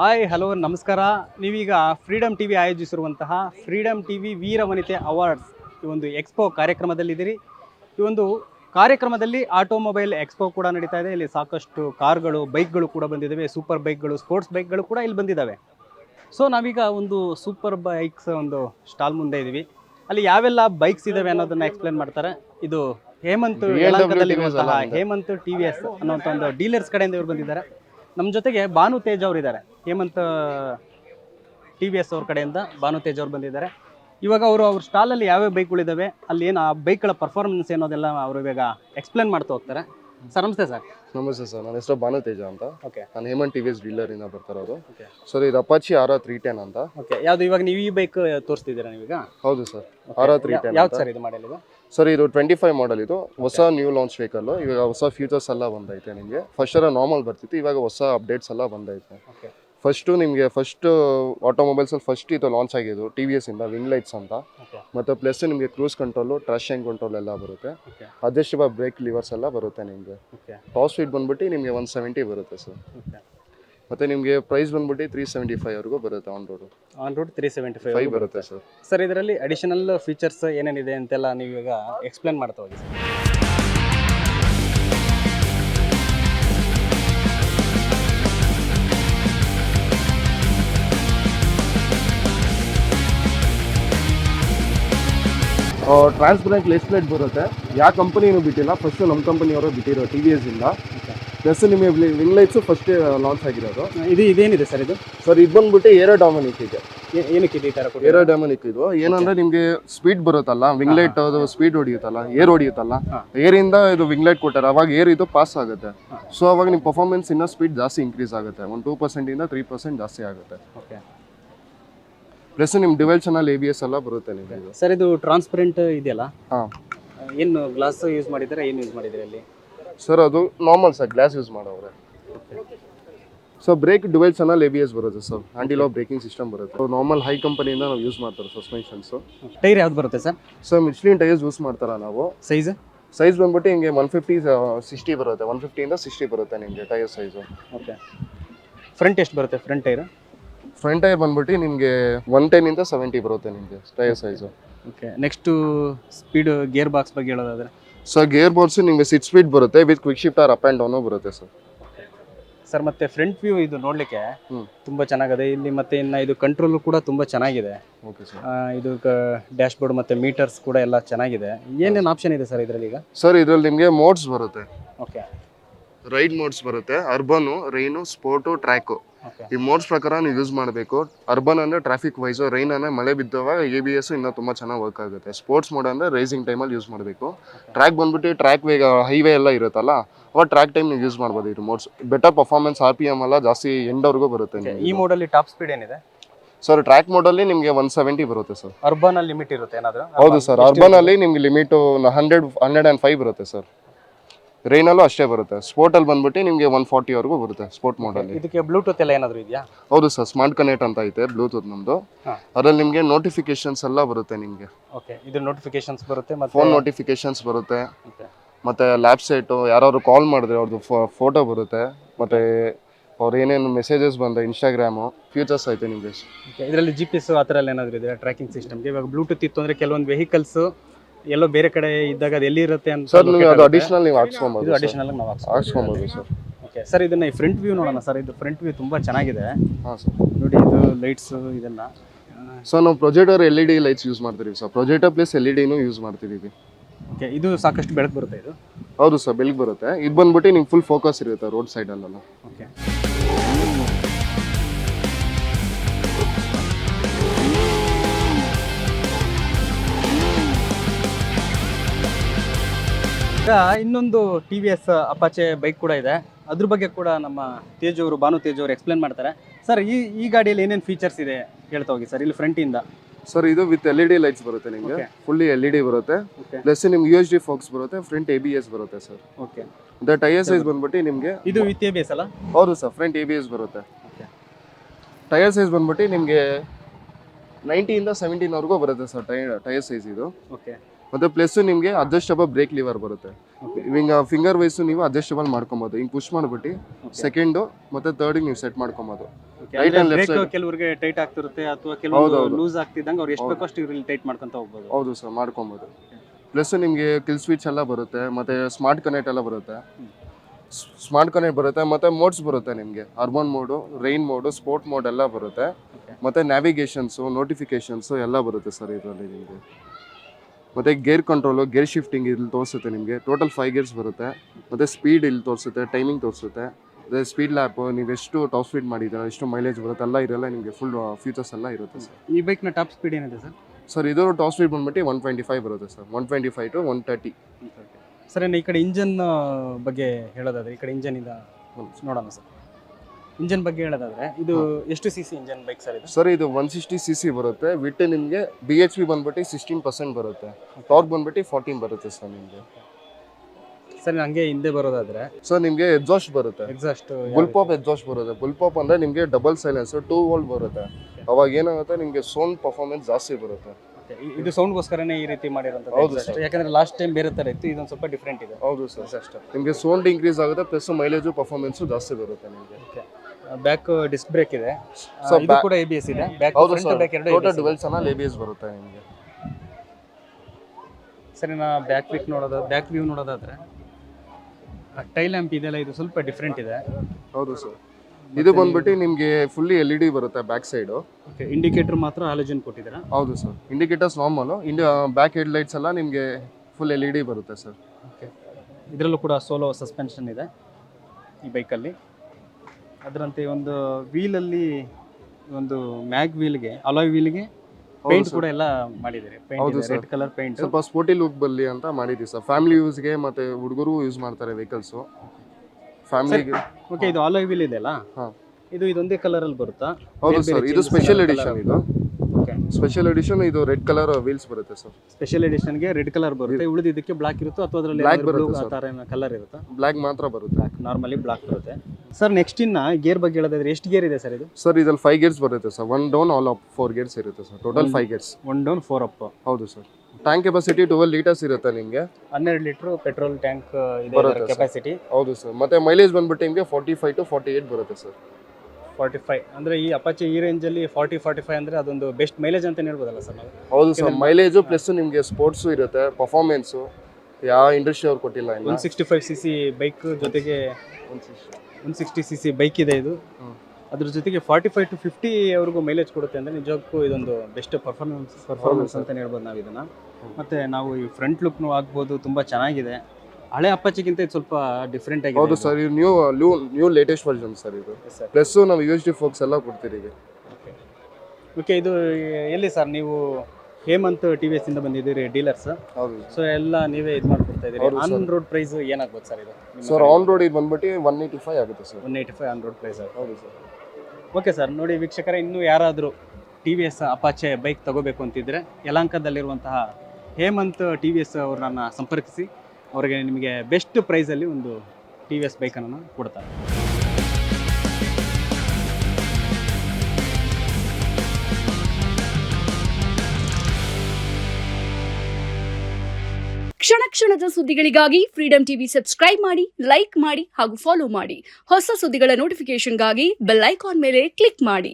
Hi hello ನಮಸ್ಕಾರ. ನೀವೀಗ Freedom T V ಆಯೋಜಿಸಿರುವಂತಹ ಫ್ರೀಡಮ್ ಟಿ ವಿ ವೀರವನಿತೆ ಅವಾರ್ಡ್ಸ್ ಈ ಒಂದು ಎಕ್ಸ್ಪೋ ಕಾರ್ಯಕ್ರಮದಲ್ಲಿದ್ದೀರಿ. ಈ ಒಂದು ಕಾರ್ಯಕ್ರಮದಲ್ಲಿ ಆಟೋಮೊಬೈಲ್ ಎಕ್ಸ್ಪೋ ಕೂಡ ನಡೀತಾ ಇದೆ. ಇಲ್ಲಿ ಸಾಕಷ್ಟು ಕಾರ್ಗಳು ಬೈಕ್ಗಳು ಕೂಡ ಬಂದಿದ್ದಾವೆ. ಸೂಪರ್ ಬೈಕ್ಗಳು ಸ್ಪೋರ್ಟ್ಸ್ ಬೈಕ್ಗಳು ಕೂಡ ಇಲ್ಲಿ ಬಂದಿದ್ದಾವೆ. ಸೊ ನಾವೀಗ ಒಂದು ಸೂಪರ್ ಬೈಕ್ಸ್ ಒಂದು ಸ್ಟಾಲ್ ಮುಂದೆ ಇದ್ದೀವಿ. ಅಲ್ಲಿ ಯಾವೆಲ್ಲ ಬೈಕ್ಸ್ ಇದಾವೆ ಅನ್ನೋದನ್ನ ಎಕ್ಸ್ಪ್ಲೇನ್ ಮಾಡ್ತಾರೆ. ಇದು Hemanth Hemanth T V S ಅನ್ನೋ ಒಂದು ಡೀಲರ್ಸ್ ಕಡೆಯಿಂದ ಇವ್ರು ಬಂದಿದ್ದಾರೆ. ನಮ್ಮ ಜೊತೆಗೆ ಭಾನು ತೇಜ್ ಅವರು ಇದ್ದಾರೆ ಹೇಮಂತ್, ಟಿ ವಿ ಎಸ್ ಅವ್ರ ಕಡೆಯಿಂದ ಭಾನು ತೇಜ್ ಅವ್ರು ಬಂದಿದ್ದಾರೆ. ಇವಾಗ ಅವರು ಅವ್ರ ಸ್ಟಾಲಲ್ಲಿ ಯಾವ್ಯಾವ ಬೈಕ್ಗಳಿದ್ದಾವೆ ಅಲ್ಲಿ ಏನು ಆ ಬೈಕ್ಗಳ ಪರ್ಫಾರ್ಮೆನ್ಸ್ ಏನೋದೆಲ್ಲ ಅವರು ಇವಾಗ ಎಕ್ಸ್ಪ್ಲೇನ್ ಮಾಡ್ತಾ ಹೋಗ್ತಾರೆ. ಸರ್ ನಮಸ್ತೆ ಸರ್. ನಮಸ್ತೆ ಸರ್ ನನ್ನ ಹೆಸರು ಭಾನು ತೇಜ ಅಂತ. ಓಕೆ. ನಾನು Hemanth T V S dealer ಇಂದ ಬರ್ತಾರೋದು ಸರ್ ಇದು ಅಪಾಚಿ ಆರ್ ತ್ರೀ ಟೆನ್ ಅಂತ. ಓಕೆ. ಯಾವ್ದು ಇವಾಗ ನೀವು ಈ ಬೈಕ್ ತೋರಿಸ್ತಿದ್ದೀರಾ ನೀವೀಗ? ಹೌದು ಸರ್ ಆರ್ ತ್ರೀ ಟೆನ್ ಯಾವ್ದು ಸರ್ ಇದು ಮಾಡಲ್ ಇದು? ಸರ್ ಇದು ಟ್ವೆಂಟಿ ಫೈವ್ ಮಾಡಲ್ ಇದು. ಹೊಸ ನ್ಯೂ ಲಾಂಚ್ ವೆಹಿಕಲ್ ಇವಾಗ ಹೊಸ ಫ್ಯೂಚರ್ಸ್ ಎಲ್ಲ ಬಂದೈತೆ ನಿಮಗೆ. ಫಸ್ಟ್ ಎಲ್ಲ ನಾರ್ಮಲ್ ಬರ್ತಿತ್ತು ಇವಾಗ ಹೊಸ ಅಪ್ಡೇಟ್ಸ್ ಎಲ್ಲ ಬಂದೈತೆ. ಓಕೆ. ಫಸ್ಟು ನಿಮಗೆ ಫಸ್ಟ್ ಆಟೋಮೊಬೈಲ್ಸಲ್ಲಿ ಫಸ್ಟ್ ಇದು ಲಾಂಚ್ ಆಗಿದ್ದು ಟಿ ವಿ ಎಸ್ ಇಂದ ವಿಂಗ್ ಲೈಟ್ಸ್ ಅಂತ. ಮತ್ತು ಪ್ಲಸ್ ನಿಮಗೆ ಕ್ರೂಸ್ ಕಂಟ್ರೋಲು ಟ್ರಶಿಂಗ್ ಕಂಟ್ರೋಲ್ ಎಲ್ಲ ಬರುತ್ತೆ. ಅದೇ ಅದೆಷ್ಟು ಬ್ರೇಕ್ ಲಿವರ್ಸ್ ಎಲ್ಲ ಬರುತ್ತೆ ನಿಮಗೆ. ಟಾಪ್ ಸ್ಪೀಡ್ ಬಂದ್ಬಿಟ್ಟು ನಿಮಗೆ ಒನ್ ಸೆವೆಂಟಿ ಬರುತ್ತೆ ಸರ್ ಮತ್ತೆ ನಿಮಗೆ ಪ್ರೈಸ್ ಬಂದ್ಬಿಟ್ಟು ತ್ರೀ ಸೆವೆಂಟಿ ಫೈವ್ವರೆಗೂ ಬರುತ್ತೆ on road on road three seventy five ಬರುತ್ತೆ ಸರ್ ಸರ್ ಇದರಲ್ಲಿ ಅಡಿಷನಲ್ ಫೀಚರ್ಸ್ ಏನೇನಿದೆ ಅಂತೆಲ್ಲ ನೀವು ಈಗ ಎಕ್ಸ್ಪ್ಲೇನ್ ಮಾಡ್ತಾ ಹೋಗಿ ಸರ್ ಟ್ರಾನ್ಸ್ಪರೆಂಟ್ ಲೆಸ್ ಪ್ಲೇಟ್ ಬರುತ್ತೆ. ಯಾವ ಕಂಪನಿನೂ ಬಿಟ್ಟಿಲ್ಲ. ಫಸ್ಟ್ ನಮ್ಮ ಕಂಪನಿಯವರು ಬಿಟ್ಟಿರೋ ಟಿ ವಿ ಎಸ್ ಇಂದ. ಪ್ಲಸ್ ನಿಮಗೆ ವಿಂಗ್ ಲೈಟ್ಸು ಫಸ್ಟ್ ಲಾಂಚ್ ಆಗಿರೋದು. ಇದು ಇದೇನಿದೆ ಸರ್ ಇದು? ಸರ್ ಇದು ಬಂದ್ಬಿಟ್ಟು ಏರೋ ಡಾಮಿನಿಕ್ ಇದೆ. ಏನಕ್ಕೆ ಇದೆ ಈ ಥರ ಏರೋ ಡಾಮಿನಿಕ್ ಇದು. ಏನಂದ್ರೆ ನಿಮಗೆ ಸ್ಪೀಡ್ ಬರುತ್ತಲ್ಲ. ವಿಂಗ್ ಲೈಟ್ ಅದು ಸ್ಪೀಡ್ ಹೊಡಿಯುತ್ತಲ್ಲ. ಏರ್ ಹೊಡಿಯುತ್ತಲ್ಲ. ಏರಿಂದ ಇದು ವಿಂಗ್ ಲೈಟ್ ಕೊಟ್ಟಾರೆ. ಅವಾಗ ಏರ್ ಇದು ಪಾಸ್ ಆಗುತ್ತೆ. ಸೊ ಅವಾಗ ನಿಮ್ಮ ಪರ್ಫಾರ್ಮೆನ್ಸ್ ಇನ್ನೂ ಸ್ಪೀಡ್ ಜಾಸ್ತಿ ಇನ್ಕ್ರೀಸ್ ಆಗುತ್ತೆ. ಒಂದು ಟೂ ಪರ್ಸೆಂಟಿಂದ ತ್ರೀ ಪರ್ಸೆಂಟ್ ಜಾಸ್ತಿ ಆಗುತ್ತೆ. ಓಕೆ ಪ್ಲಸ್ ನಿಮ್ಮ dual channel ABS B S ಎಲ್ಲ ಬರುತ್ತೆ ನಿಮಗೆ. ಸರ್ ಇದು ಟ್ರಾನ್ಸ್ಪರೆಂಟ್ ಇದೆಯಲ್ಲ? ಹಾಂ. ಏನು ಗ್ಲಾಸ್ ಯೂಸ್ ಮಾಡಿದ್ದಾರೆ ಏನು ಯೂಸ್ ಮಾಡಿದ್ದೀರಿ ಅಲ್ಲಿ ಸರ್ ಅದು normal sir glass use ಮಾಡೋವ್ರೆ. So brake dual channel A B S ಬರುತ್ತೆ ಸರ್ ಆಂಡಿಲೋ ಬ್ರೇಕಿಂಗ್ ಸಿಸ್ಟಮ್ ಬರುತ್ತೆ. ನಾರ್ಮಲ್ ಹೈ ಕಂಪನಿಯಿಂದ ನಾವು ಯೂಸ್ ಮಾಡ್ತಾರೆ ಸಸ್ಪೆನ್ಷನ್ಸು ಟೈರ್ ಯಾವ್ದು ಬರುತ್ತೆ sir so Michelin tyres use ಮಾಡ್ತಾರ ನಾವು. ಸೈಜ್ ಸೈಜ್ ಬಂದ್ಬಿಟ್ಟು ಹಿಂಗೆ ಒನ್ ಫಿಫ್ಟಿ ಸಿಕ್ಸ್ಟಿ ಬರುತ್ತೆ. ಒನ್ ಫಿಫ್ಟಿಯಿಂದ ಸಿಕ್ಸ್ಟಿ ಬರುತ್ತೆ ನಿಮಗೆ ಟೈರ್ ಸೈಜು ಓಕೆ ಫ್ರಂಟ್ ಎಷ್ಟು ಬರುತ್ತೆ ಫ್ರಂಟ್ ಟೈರ್ ಫ್ರಂಟ್ ಟೈರ್ ಬಂದ್ಬಿಟ್ಟು ನಿಮಗೆ ಒನ್ ಇಂದ ಸೆವೆಂಟಿ ಬರುತ್ತೆ ನಿಮಗೆ tyre size okay next speed gear box ಬಗ್ಗೆ ಹೇಳೋದಾದರೆ? ಸೊ ಗೇರ್ ಬಾಕ್ಸ್ ನಿಮಗೆ ಸಿಕ್ಸ್ ಸ್ಪೀಡ್ ಬರುತ್ತೆ with quick shifter up and down ಬರುತ್ತೆ ಸರ್ ಸರ್ ಮತ್ತೆ ಫ್ರಂಟ್ ವ್ಯೂ ಇದು ನೋಡಲಿಕ್ಕೆ ಹ್ಞೂ ತುಂಬ ಚೆನ್ನಾಗಿದೆ ಇಲ್ಲಿ ಮತ್ತೆ ಇನ್ನು ಇದು ಕಂಟ್ರೋಲ್ ಕೂಡ ತುಂಬ ಚೆನ್ನಾಗಿದೆ. ಓಕೆ ಸರ್ ಇದು ಡ್ಯಾಶ್ ಬೋರ್ಡ್ ಮತ್ತೆ ಮೀಟರ್ಸ್ ಕೂಡ ಎಲ್ಲ ಚೆನ್ನಾಗಿದೆ. ಏನೇನು ಆಪ್ಷನ್ ಇದೆ ಸರ್ ಇದರಲ್ಲಿ ಈಗ? ಸರ್ ಇದರಲ್ಲಿ ನಿಮಗೆ ಮೋಡ್ಸ್ ಬರುತ್ತೆ. ಓಕೆ ರೈಡ್ ಮೋಡ್ಸ್ ಬರುತ್ತೆ ಅರ್ಬನು ರೈನು ಸ್ಪೋರ್ಟು ಟ್ರ್ಯಾಕು ಈ ಮೋಡ್ಸ್ ಪ್ರಕಾರ ನೀವು ಯೂಸ್ ಮಾಡಬೇಕು. ಅರ್ಬನ್ ಅಂದ್ರೆ ಟ್ರಾಫಿಕ್ ವೈಸು ರೈನ್ ಅಂದರೆ ಮಳೆ ಬಿದ್ದವಾಗ ಎ ಬಿ ಎಸ್ ಇನ್ನೂ ತುಂಬ ಚೆನ್ನಾಗಿ ವರ್ಕ್ ಆಗುತ್ತೆ. ಸ್ಪೋರ್ಟ್ಸ್ ಮೋಡ್ ಅಂದ್ರೆ ರೈಸಿಂಗ್ ಟೈಮಲ್ಲಿ ಯೂಸ್ ಮಾಡಬೇಕು. ಟ್ರ್ಯಾಕ್ ಬಂದ್ಬಿಟ್ಟು ಟ್ರ್ಯಾಕ್ ವೇಗ ಹೈವೇ ಎಲ್ಲ ಇರುತ್ತಲ್ಲ ಅವಾಗ ಟ್ರ್ಯಾಕ್ ಟೈಮ್ ನೀವು ಯೂಸ್ ಮಾಡ್ಬೋದು ಇದು modes better performance R P M ಎಲ್ಲ ಜಾಸ್ತಿ ಎಂಡವರೆಗೂ ಬರುತ್ತೆ ಈ ಮೋಡಲ್ಲಿ ಟಾಪ್ ಸ್ಪೀಡ್ ಏನಿದೆ? ಸರ್ ಟ್ರ್ಯಾಕ್ ಮೋಡಲ್ಲಿ ನಿಮಗೆ ಒನ್ ಸೆವೆಂಟಿ ಬರುತ್ತೆ ಸರ್ ಅರ್ಬನ್ ಅಲ್ಲಿ ಲಿಮಿಟ್ ಇರುತ್ತೆ ಏನಾದರೂ? ಹೌದು ಸರ್ ಅರ್ಬನ್ ಅಲ್ಲಿ ನಿಮಗೆ limit hundred hundred and five ಬರುತ್ತೆ ಸರ್ ರೈನಲ್ಲೂ ಅಷ್ಟೇ ಬರುತ್ತೆ. ಸ್ಪೋರ್ಟಲ್ಲಿ ಬಂದ್ಬಿಟ್ಟು ನಿಮಗೆ ಒನ್ ಫಾರ್ಟಿವರೆಗೂ ಬರುತ್ತೆ ಸ್ಪೋರ್ಟ್ ಮಾಡಲ್ ಇದಕ್ಕೆ ಬ್ಲೂಟೂತ್ ಎಲ್ಲ ಏನಾದರೂ ಇದೆಯಾ? ಹೌದು ಸರ್ ಸ್ಮಾರ್ಟ್ ಕನೆಕ್ಟ್ ಅಂತ ಐತೆ ಬ್ಲೂಟೂತ್ ನಮ್ಮದು. ಅದರಲ್ಲಿ ನಿಮಗೆ ನೋಟಿಫಿಕೇಶನ್ಸ್ ಎಲ್ಲ ಬರುತ್ತೆ ನಿಮಗೆ. ಓಕೆ ಇದು ನೋಟಿಫಿಕೇಶನ್ಸ್ ಬರುತ್ತೆ ಮತ್ತೆ ಫೋನ್ ನೋಟಿಫಿಕೇಶನ್ಸ್ ಬರುತ್ತೆ. ಮತ್ತು ಲ್ಯಾಬ್ ಸೈಟು ಯಾರಾದ್ರು ಕಾಲ್ ಮಾಡಿದ್ರೆ ಅವ್ರದ್ದು ಫೋಟೋ ಬರುತ್ತೆ. ಮತ್ತೆ ಅವ್ರು ಏನೇನು ಮೆಸೇಜಸ್ ಬಂದ ಇನ್ಸ್ಟಾಗ್ರಾಮು ಫ್ಯೂಚರ್ಸ್ ಐತೆ ನಿಮಗೆ. ಇದರಲ್ಲಿ ಜಿ ಪಿ ಎಸ್ ಆ ಥರ ಎಲ್ಲ ಏನಾದರೂ ಇದೆ ಟ್ರ್ಯಾಕಿಂಗ್ ಸಿಸ್ಟಮ್ಗೆ ಇವಾಗ ಬ್ಲೂಟೂತ್ ಇತ್ತು ಅಂದರೆ ಕೆಲವೊಂದು ವೆಹಿಕಲ್ಸ್ ಎಲ್ಲೋ ಬೇರೆ ಕಡೆ ಇದ್ದಾಗ ಅದು ಎಲ್ಲಿ ಇರುತ್ತೆ ಅಂತ ಸರ್ ನೀವು ಅದು ಅಡಿಷನಲ್ ನೀವು ಇದು ಹಾಕ್ಸ್ಕೊಬೋದು ಅಡಿಷನಲ್ ನಾವು ಹಾಕ್ಸ್ಬೋದು ಹಾಕ್ಸ್ಕೊಬೋದು ಸರ್. ಓಕೆ ಸರ್ ಇದನ್ನ ಈ ಫ್ರಂಟ್ ವ್ಯೂ ನೋಡೋಣ ಸರ್. ಇದು ಫ್ರಂಟ್ ವ್ಯೂ ತುಂಬಾ ಚೆನ್ನಾಗಿದೆ. ಹಾಂ ಸರ್. ನೋಡಿ ಇದು ಲೈಟ್ಸ್ ಇದೆಲ್ಲ. ಸೊ ನಾವು projector L E D lights use ಮಾಡ್ತೀವಿ sir. Projector plus L E ಡಿನೂ use ಮಾಡ್ತಿದ್ದೀವಿ ಓಕೆ ಇದು ಸಾಕಷ್ಟು ಬೆಳಕು ಬರುತ್ತೆ ಇದು? ಹೌದು ಸರ್ ಬೆಳಗ್ಗೆ ಬರುತ್ತೆ. ಇದು ಬಂದ್ಬಿಟ್ಟು ನಿಮ್ಗೆ ಫುಲ್ ಫೋಕಸ್ ಇರುತ್ತೆ ರೋಡ್ ಸೈಡಲ್ಲೆಲ್ಲ ಓಕೆ ಈಗ ಇನ್ನೊಂದು T V S Apache bike ಕೂಡ ಇದೆ. ಅದ್ರ ಬಗ್ಗೆ ಕೂಡ ನಮ್ಮ ತೇಜು ಅವರು ಭಾನು ತೇಜು ಅವರು ಎಕ್ಸ್ಪ್ಲೇನ್ ಮಾಡ್ತಾರೆ. ಸರ್ ಈ ಈ ಗಾಡಿಯಲ್ಲಿ ಏನೇನು ಫೀಚರ್ಸ್ ಇದೆ ಹೇಳ್ತಾ ಹೋಗಿ ಸರ್ ಇಲ್ಲಿ ಫ್ರಂಟಿಂದ ಸರ್ ಇದು with L E D lights ಬರುತ್ತೆ ನಿಮಗೆ. ಫುಲ್ಲಿ ಎಲ್ ಇ ಡಿ ಬರುತ್ತೆ. ಪ್ಲಸ್ ನಿಮ್ಗೆ ಯು ಎಸ್ ಡಿ ಫೋಕ್ಸ್ ಬರುತ್ತೆ ಫ್ರಂಟ್ ಎ ಬಿ ಎಸ್ ಬರುತ್ತೆ sir okay the tyre size ಬಂದ್ಬಿಟ್ಟು ನಿಮಗೆ ಇದು ವಿತ್ ಎ ಬಿ ಎಸ್ ಅಲ್ಲ? ಹೌದು sir front A B S ಬರುತ್ತೆ. ಓಕೆ ಟೈರ್ ಸೈಜ್ ಬಂದ್ಬಿಟ್ಟು ನಿಮಗೆ ನೈಂಟಿಯಿಂದ ಸೆವೆಂಟೀನ್ವರೆಗೂ ಬರುತ್ತೆ ಸರ್ ಟೈ ಟೈರ್ ಸೈಜ್ ಇದು. ಓಕೆ ಮತ್ತೆ ಪ್ಲಸ್ ನಿಮಗೆ ಅಡ್ಜಸ್ಟಬಲ್ ಬ್ರೇಕ್ ಲಿವರ್ ಬರುತ್ತೆ. ಹಿಂಗ ಫಿಂಗರ್ ವೈಸು ನೀವು ಅಡ್ಜಸ್ಟಬಲ್ ಮಾಡ್ಕೊಬೋದು. ಹಿಂಗೆ ಪುಷ್ ಮಾಡ್ಬಿಟ್ಟು ಸೆಕೆಂಡ್ ಮತ್ತೆ ಥರ್ಡಿಗೆ ನೀವು ಸೆಟ್ ಮಾಡ್ಕೊಬೋದು. ರೈಟ್ ಅಂಡ್ ಲೆಫ್ಟ್ ಕೆಲವರಿಗೆ ಟೈಟ್ ಆಗ್ತಿರುತ್ತೆ ಅಥವಾ ಕೆಲವರು ಲೂಸ್ ಆಗ್ತಿದ್ದಂಗೆ ಅವ್ರು ಎಷ್ಟು. ಬೇಕೋ ಅಷ್ಟು ಇದ್ರಲ್ಲಿ ಟೈಟ್ ಮಾಡ್ಕೊಂತ ಹೋಗ್ಬೋದು. ಹೌದು ಸರ್ ಮಾಡ್ಕೊಬೋದು. ಪ್ಲಸ್ ನಿಮಗೆ ಕಿಲ್ ಸ್ವಿಚ್ ಎಲ್ಲ ಬರುತ್ತೆ ಮತ್ತೆ ಸ್ಮಾರ್ಟ್ ಕನೆಕ್ಟ್ ಎಲ್ಲ ಬರುತ್ತೆ. ಸ್ಮಾರ್ಟ್ ಕನೆಕ್ಟ್ ಬರುತ್ತೆ ಮತ್ತೆ ಮೋಡ್ಸ್ ಬರುತ್ತೆ ನಿಮಗೆ. Urban mode rain mode sport mode ಎಲ್ಲ ಬರುತ್ತೆ. ಮತ್ತೆ ನ್ಯಾವಿಗೇಷನ್ಸು ನೋಟಿಫಿಕೇಶನ್ಸು ಎಲ್ಲ ಬರುತ್ತೆ ಸರ್ ಇದರಲ್ಲಿ ನಿಮಗೆ. ಮತ್ತೆ ಗೇರ್ ಕಂಟ್ರೋಲು ಗೇರ್ ಶಿಫ್ಟಿಂಗ್ ಇಲ್ಲಿ ತೋರಿಸುತ್ತೆ ನಿಮಗೆ. ಟೋಟಲ್ ಫೈವ್ ಗೇರ್ಸ್ ಬರುತ್ತೆ. ಮತ್ತೆ ಸ್ಪೀಡ್ ಇಲ್ಲಿ ತೋರಿಸುತ್ತೆ ಟೈಮಿಂಗ್ ತೋರಿಸುತ್ತೆ. ಅದೇ ಸ್ಪೀಡ್ ಲ್ಯಾಪ್ ನೀವು ಎಷ್ಟು ಟಾಪ್ ಸ್ಪೀಡ್ ಮಾಡಿದ್ದೀರಾ ಎಷ್ಟು ಮೈಲೇಜ್ ಬರುತ್ತೆ ಎಲ್ಲ ಇರಲ್ಲ ನಿಮಗೆ ಫುಲ್ ಫ್ಯೂಚರ್ಸ್ ಎಲ್ಲ ಇರುತ್ತೆ ಸರ್. ಈ ಬೈಕ್ನ ಟಾಪ್ ಸ್ಪೀಡ್ ಏನಿದೆ ಸರ್? ಸರ್ ಇದು ಟಾಪ್ ಸ್ಪೀಡ್ ಬಂದ್ಬಿಟ್ಟು ಒನ್ ಟ್ವೆಂಟಿ ಫೈವ್ ಬರುತ್ತೆ sir. One twenty five to one thirty sir ಏನು ಈ ಕಡೆ ಇಂಜನ್ ಬಗ್ಗೆ ಹೇಳೋದಾದ್ರೆ ಈ ಕಡೆ ಇಂಜನ್ ಇಂದ ನೋಡೋಣ ಸರ್. ಇಂಜನ್ ಬಗ್ಗೆ ಹೇಳೋದಾದ್ರೆ ಇದು ಎಷ್ಟು C C engine bike sir ಇದು? ಸರ್ ಇದು ಒನ್ ಸಿಕ್ಸ್ಟಿ ಸಿ ಸಿ ಬರುತ್ತೆ. ವಿಟ್ ನಿಮಗೆ ಬಿ ಎಚ್ ಪಿ ಬಂದ್ಬಿಟ್ಟು ಸಿಕ್ಸ್ಟೀನ್ ಪರ್ಸೆಂಟ್ ಬರುತ್ತೆ. ಟಾರ್ಕ್ ಬಂದ್ಬಿಟ್ಟು ಫಾರ್ಟೀನ್ ಬರುತ್ತೆ ಸರ್ ನಿಮಗೆ. ಸರ್ ಹಂಗೆ ಹಿಂದೆ ಬರೋದಾದ್ರೆ ಸೊ ನಿಮಗೆ ಎಕ್ಸಾಸ್ಟ್ ಬರುತ್ತೆ. ಎಕ್ಸಾಸ್ಟ್ ಬುಲ್ಪಾಪ್ ಎಕ್ಸಾಸ್ಟ್ ಬರುತ್ತೆ. ಬುಲ್ಪಾಪ್ ಅಂದ್ರೆ ನಿಮಗೆ ಡಬಲ್ ಸೈಲೆನ್ಸ್ ಟೂ ವೋಲ್ಟ್ ಬರುತ್ತೆ. ಅವಾಗ ಏನಾಗುತ್ತೆ ನಿಮಗೆ ಸೌಂಡ್ ಪರ್ಫಾರ್ಮೆನ್ಸ್ ಜಾಸ್ತಿ ಬರುತ್ತೆ. ಇದು ಸೌಂಡ್ಗೋಸ್ಕರನೇ ಈ ರೀತಿ ಮಾಡಿರೋಂಥದ್ದು ಹೌದು ಸರ್. ಯಾಕಂದ್ರೆ ಲಾಸ್ಟ್ ಟೈಮ್ ಬೇರೆ ತರ ಇತ್ತು ಇದೊಂದು ಸ್ವಲ್ಪ ಡಿಫ್ರೆಂಟ್ ಇದೆ. ಹೌದು ಸರ್. ಅಷ್ಟೇ ನಿಮಗೆ ಸೌಂಡ್ ಇನ್ಕ್ರೀಸ್ ಆಗುತ್ತೆ ಪ್ಲಸ್ ಮೈಲೇಜು ಪರ್ಫಾರ್ಮೆನ್ಸು ಜಾಸ್ತಿ ಬರುತ್ತೆ ನಿಮಗೆ. ಬ್ಯಾಕ್ ಡಿಸ್ಕ್ ಬ್ರೇಕ್ ಇದೆ. ಸೊ ಇದು ಕೂಡ ಎ ಬಿ ಎಸ್ ಇದೆ. ಬ್ಯಾಕ್ ಹೌದು ಫ್ರಂಟ್ ಬ್ಯಾಕ್ ಎರಡು total. Dual channel A B S ಬರುತ್ತೆ ನಿಮಗೆ. ಸರಿ ನಾ ಬ್ಯಾಕ್ ವಿಕ್ ನೋಡೋದು ಬ್ಯಾಕ್ ವ್ಯೂ ನೋಡೋದಾದ್ರೆ ಟೈಲ್ ಲ್ಯಾಂಪ್ ಇದೆಲ್ಲ ಇದು ಸ್ವಲ್ಪ ಡಿಫ್ರೆಂಟ್ ಇದೆ. ಹೌದು ಸರ್ ಇದು ಬಂದ್ಬಿಟ್ಟು ನಿಮಗೆ ಫುಲ್ಲಿ ಎಲ್ ಇ ಡಿ ಬರುತ್ತೆ ಬ್ಯಾಕ್ ಸೈಡು ಓಕೆ ಇಂಡಿಕೇಟರ್ ಮಾತ್ರ ಹಾಲೋಜನ್ ಕೊಟ್ಟಿದ್ದೀರಾ? ಹೌದು sir indicators normal India back head lights ಎಲ್ಲ ನಿಮಗೆ ಫುಲ್ ಎಲ್ ಇ ಡಿ ಬರುತ್ತೆ ಸರ್ ಓಕೆ ಇದರಲ್ಲೂ ಕೂಡ ಸೋಲೋ ಸಸ್ಪೆನ್ಷನ್ ಇದೆ ಈ ಬೈಕಲ್ಲಿ ಅದರಂತೆ ಒಂದು ವೀಲಲ್ಲಿ ಒಂದು ಮ್ಯಾಗ್ ವೀಲ್ಗೆ ಅಲಾಯ್ ವೀಲ್ಗೆ ಪೇಂಟ್ ಕೂಡ ಎಲ್ಲ ಮಾಡಿದ್ದಾರೆ. ಹೌದು paint sir. Red colour paint ಸ್ವಲ್ಪ ಸ್ಪೋರ್ಟಿ ಲುಕ್ ಬರಲಿ ಅಂತ ಮಾಡಿದ್ದೀವಿ ಸರ್. ಫ್ಯಾಮಿಲಿ ಯೂಸ್ಗೆ ಮತ್ತೆ ಹುಡುಗರು ಯೂಸ್ ಮಾಡ್ತಾರೆ ವೆಹಿಕಲ್ಸು ಫ್ಯಾಮಿಲಿಗೆ ಓಕೆ ಇದು ಅಲಾಯ್ ವೀಲ್ ಇದೆಯಲ್ಲ ಅಲ್ಲ? ಇದು ಇದೊಂದೇ ಕಲರ್ ಅಲ್ಲಿ ಬರುತ್ತಾ? ಹೌದು ಬೇರೆ ಬೇರೆ ಸರ್. ಇದು changes ಸ್ಪೆಷಲ್ ಎಲ್ಲ ಎಡಿಷನ್ ಇದು. ಸ್ಪೆಷಲ್ ಎಡಿಷನ್ ಇದು ರೆಡ್ ಕಲರ್ ವೀಲ್ಸ್ ಬರುತ್ತೆ ಸರ್ ಸ್ಪೆಷಲ್ ಎಡಿಷನ್ಗೆ ರೆಡ್ ಕಲರ್ ಬರುತ್ತೆ. ಉಳಿದಿದ್ದಕ್ಕೆ ಬ್ಲಾಕ್ ಇರುತ್ತೆ ಅಥವಾ ಅದರಲ್ಲಿ Black ಬ್ಲೂ ಬರುತ್ತೆ sir. ಥರ ಕಲರ್ ಇರುತ್ತಾ? ಬ್ಲಾಕ್ ಮಾತ್ರ ಬರುತ್ತೆ. ನಾರ್ಮಲಿ ಬ್ಲಾಕ್ ಬರುತ್ತೆ. ಸರ್ ನೆಕ್ಸ್ಟ್ ಇನ್ನ ಗೇರ್ ಬಗ್ಗೆ ಹೇಳೋದಾದ್ರೆ ಎಷ್ಟು ಗೇರ್ ಇದೆ ಸರ್ ಇದು? ಸರ್ ಇದ್ರಲ್ಲಿ ಫೈವ್ ಗೇರ್ಸ್ ಬರುತ್ತೆ sir one down all up four gears ಇರುತ್ತೆ sir total five gears one down four up ಹೌದು sir tank capacity twelve litres ಇರುತ್ತೆ ನಿಮಗೆ. ಹನ್ನೆರಡು ಲೀಟರ್ ಪೆಟ್ರೋಲ್ ಟ್ಯಾಂಕ್ ಇದೆ ಬರುತ್ತೆ sir. ಕೆಪಾಸಿಟಿ ಹೌದು ಸರ್ ಮತ್ತೆ ಮೈಲೇಜ್ ಬಂದ್ಬಿಟ್ಟು ನಿಮಗೆ forty five to forty eight ಬರುತ್ತೆ ಸರ್ ಫಾರ್ಟಿ ಫೈವ್ ಅಂದ್ರೆ ಈ ಅಪಾಚಿ ಈ ರೇಂಜಲ್ಲಿ ಫಾರ್ಟಿ ಫಾರ್ಟಿ ಫೈವ್ ಅಂದ್ರೆ ಅದೊಂದು ಬೆಸ್ಟ್ ಮೈಲೇಜ್ ಅಂತ ಹೇಳ್ಬೋದಲ್ಲ ಸರ್ ನಾವು? ಹೌದು ಸರ್ ಮೈಲೇಜು ಪ್ಲಸ್ ನಿಮಗೆ ಸ್ಪೋರ್ಟ್ಸು ಇರುತ್ತೆ ಪರ್ಫಾರ್ಮೆನ್ಸು ಯಾವ ಇಂಡಸ್ಟ್ರಿ ಅವ್ರು ಕೊಟ್ಟಿಲ್ಲ one sixty five C C bike ಜೊತೆಗೆ one sixty C C bike ಇದೆ. ಇದು. ಅದ್ರ ಜೊತೆಗೆ ಫಾರ್ಟಿ ಫೈವ್ ಟು ಫಿಫ್ಟಿ ಅವ್ರಿಗೂ ಮೈಲೇಜ್ ಕೊಡುತ್ತೆ ಅಂದರೆ ನಿಜಕ್ಕೂ ಇದೊಂದು ಬೆಸ್ಟ್ ಪರ್ಫಾರ್ಮೆನ್ಸ್ ಪರ್ಫಾರ್ಮೆನ್ಸ್. ಅಂತ ಹೇಳ್ಬೋದು ನಾವು ಇದನ್ನ. ಮತ್ತೆ ನಾವು ಈ ಫ್ರಂಟ್ ಲುಕ್ನು ಆಗ್ಬೋದು ತುಂಬ ಚೆನ್ನಾಗಿದೆ. ಹಳೆ ಅಪ್ಪಾಚಿಗಿಂತ ಇದು ಸ್ವಲ್ಪ ಡಿಫ್ರೆಂಟ್ ಆಗಿದೆ ಹೌದು ಸರ್ ಇದು new new new latest version sir ಇದು. ಪ್ಲಸ್ ನಾವು ಯು ಎಸ್ ಡಿ ಫೋಕ್ಸ್ ಎಲ್ಲ ಕೊಡ್ತೀರಿ ಈಗ. ಓಕೆ ಇದು ಎಲ್ಲಿ ಸರ್ ನೀವು ಹೇಮಂತ್ ಟಿ ವಿ ಎಸ್ ಇಂದ ಬಂದಿದ್ದೀರಿ ಡೀಲರ್ಸ್? ಹೌದು. ಸೊ ಎಲ್ಲ ನೀವೇ ಇದು ಮಾಡ್ಕೊಡ್ತಾ ಇದ್ದೀರಿ. ಹೌದು ಆನ್ ರೋಡ್ ಪ್ರೈಸ್ ಏನಾಗ್ಬೋದು ಸರ್ ಇದು? ಸರ್ ಆನ್ ರೋಡ್ ಇದು ಬಂದ್ಬಿಟ್ಟು ಒನ್ ಏಯ್ಟಿ ಫೈವ್ ಆಗುತ್ತೆ sir. One eighty five on road price ಹೌದು ಸರ್. ಓಕೆ ಸರ್ ನೋಡಿ ವೀಕ್ಷಕರೇ ಇನ್ನೂ ಯಾರಾದರೂ T V S Apache bike ತಗೋಬೇಕು ಅಂತಿದ್ರೆ ಯಲಾಂಕದಲ್ಲಿರುವಂತಹ ಹೇಮಂತ್ ಟಿ ವಿ ಎಸ್ ಅವ್ರನ್ನ ಸಂಪರ್ಕಿಸಿ. ಅವರಿಗೆ ನಿಮಗೆ ಬೆಸ್ಟ್ ಪ್ರೈಸಲ್ಲಿ ಒಂದು ಟಿ ವಿ ಎಸ್ ಬೈಕನ್ನು ಕೊಡ್ತಾರೆ. ಕ್ಷಣ ಕ್ಷಣದ ಸುದ್ದಿಗಳಿಗಾಗಿ ಫ್ರೀಡಂ ಟಿವಿ ಸಬ್ಸ್ಕ್ರೈಬ್ ಮಾಡಿ ಲೈಕ್ ಮಾಡಿ ಹಾಗೂ ಫಾಲೋ ಮಾಡಿ. ಹೊಸ ಸುದ್ದಿಗಳ ನೋಟಿಫಿಕೇಶನ್ಗಾಗಿ ಬೆಲ್ ಐಕಾನ್ ಮೇಲೆ ಕ್ಲಿಕ್ ಮಾಡಿ.